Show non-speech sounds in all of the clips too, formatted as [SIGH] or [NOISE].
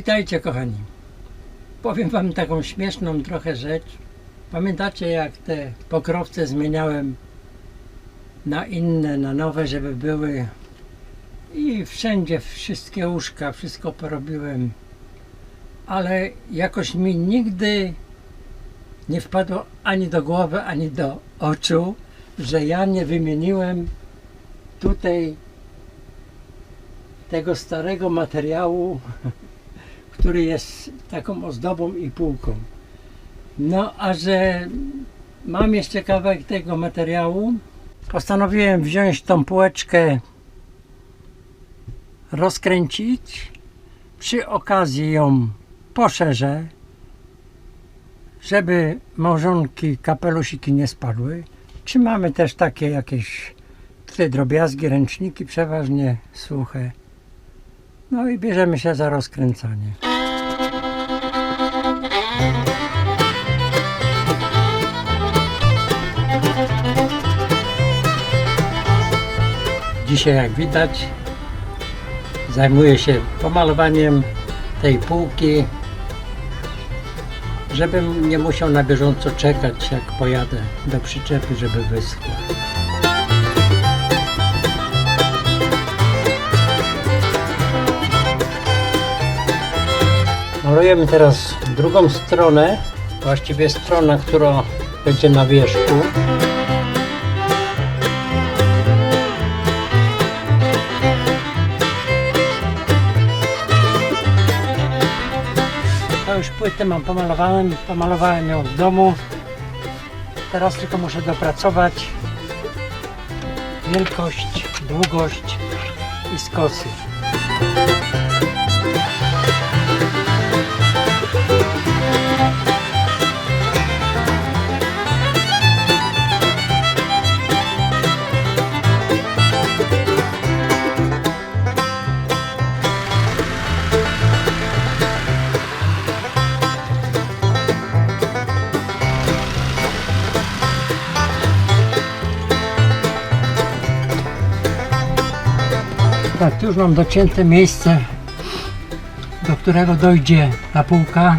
Witajcie kochani. Powiem wam taką śmieszną trochę rzecz. Pamiętacie jak te pokrowce zmieniałem na inne, na nowe, żeby były i wszędzie wszystkie łóżka, wszystko porobiłem. Ale jakoś mi nigdy nie wpadło ani do głowy, ani do oczu, że ja nie wymieniłem tutaj tego starego materiału, [LAUGHS] który jest taką ozdobą i półką. No, a że mam jeszcze kawałek tego materiału, postanowiłem wziąć tą półeczkę, rozkręcić, przy okazji ją poszerzę, żeby małżonki, kapelusiki nie spadły. Trzymamy też takie jakieś tutaj drobiazgi, ręczniki przeważnie suche. No i bierzemy się za rozkręcanie. Dzisiaj jak widać zajmuję się pomalowaniem tej półki, żebym nie musiał na bieżąco czekać jak pojadę do przyczepy, żeby wyschła. Malujemy teraz drugą stronę, właściwie strona, która będzie na wierzchu. Płytę mam pomalowałem, pomalowałem ją w domu. Teraz tylko muszę dopracować wielkość, długość i skosy. Tak, tu już mam docięte miejsce, do którego dojdzie ta półka.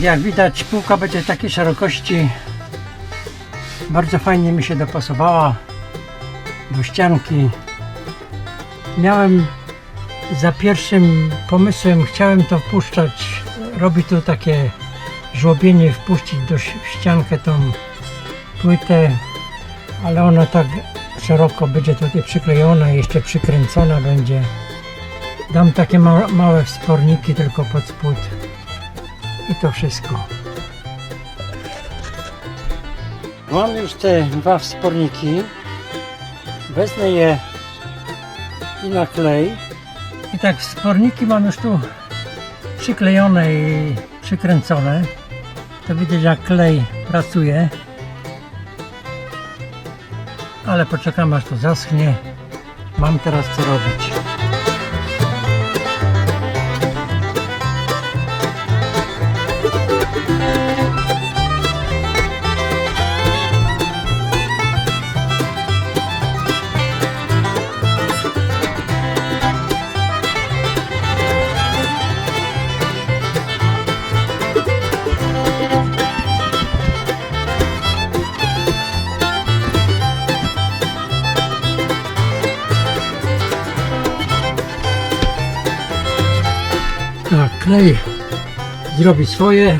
Jak widać, półka będzie takiej szerokości. Bardzo fajnie mi się dopasowała do ścianki. Miałem za pierwszym pomysłem, chciałem to wpuszczać, robi tu takie żłobienie, wpuścić do ściankę tą płytę ale ona tak szeroko będzie tutaj przyklejona, jeszcze przykręcona będzie. Dam takie ma małe wsporniki tylko pod spód i to wszystko. Mam już te dwa wsporniki. Wezmę je i na klej. I tak wsporniki mam już tu przyklejone i przykręcone. To widać jak klej pracuje ale poczekam aż to zaschnie. Mam teraz co robić. Tak, klej zrobi swoje.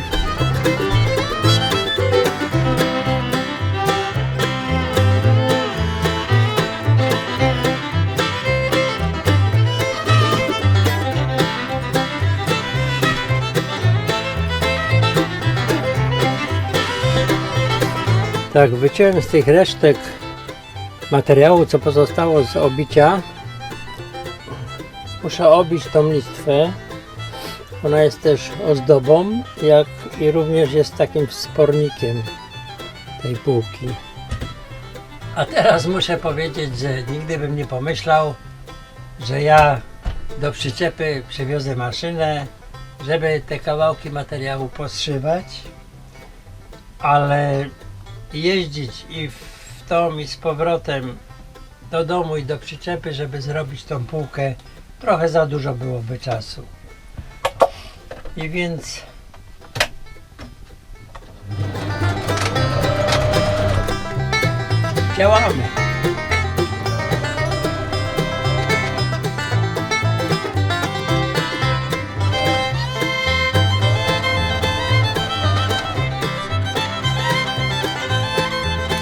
Tak, wyciąłem z tych resztek materiału, co pozostało z obicia. Muszę obić tą listwę. Ona jest też ozdobą, jak i również jest takim wspornikiem tej półki. A teraz muszę powiedzieć, że nigdy bym nie pomyślał, że ja do przyczepy przywiozę maszynę, żeby te kawałki materiału poszywać, ale jeździć i w tą i z powrotem do domu i do przyczepy, żeby zrobić tą półkę, trochę za dużo byłoby czasu. I więc działamy.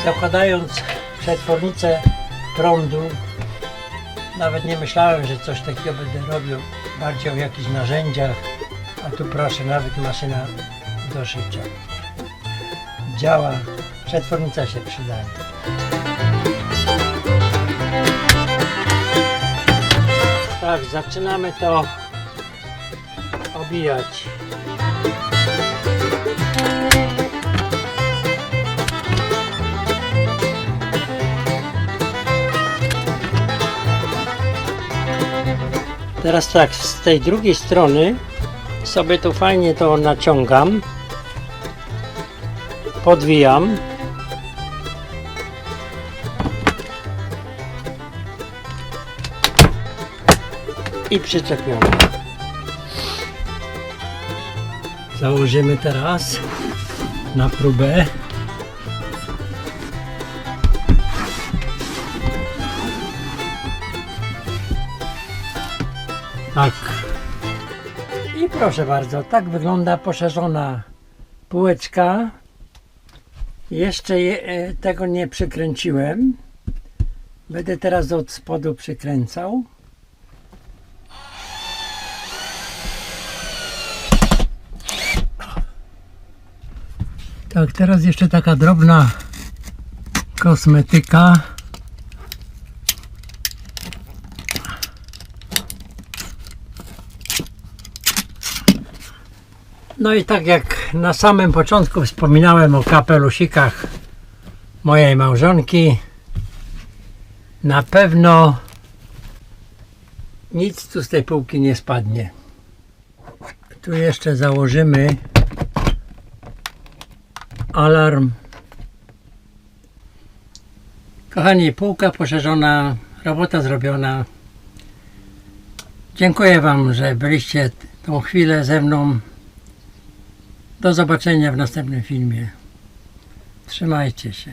Zakładając przetwornicę prądu, nawet nie myślałem, że coś takiego będę robił, bardziej o jakichś narzędziach, a tu proszę, nawet maszyna do szycia. Działa, przetwornica się przydaje. Tak, zaczynamy to obijać. Teraz tak, z tej drugiej strony sobie tu fajnie to naciągam, podwijam. I przyczepiamy. Założymy teraz na próbę. Tak. I proszę bardzo, tak wygląda poszerzona półeczka. Jeszcze je, e, tego nie przykręciłem. Będę teraz od spodu przykręcał. Tak, teraz jeszcze taka drobna kosmetyka. No i tak jak na samym początku wspominałem o kapelusikach mojej małżonki, na pewno nic tu z tej półki nie spadnie. Tu jeszcze założymy alarm. Kochani, półka poszerzona, robota zrobiona. Dziękuję Wam, że byliście tą chwilę ze mną. Do zobaczenia w następnym filmie. Trzymajcie się.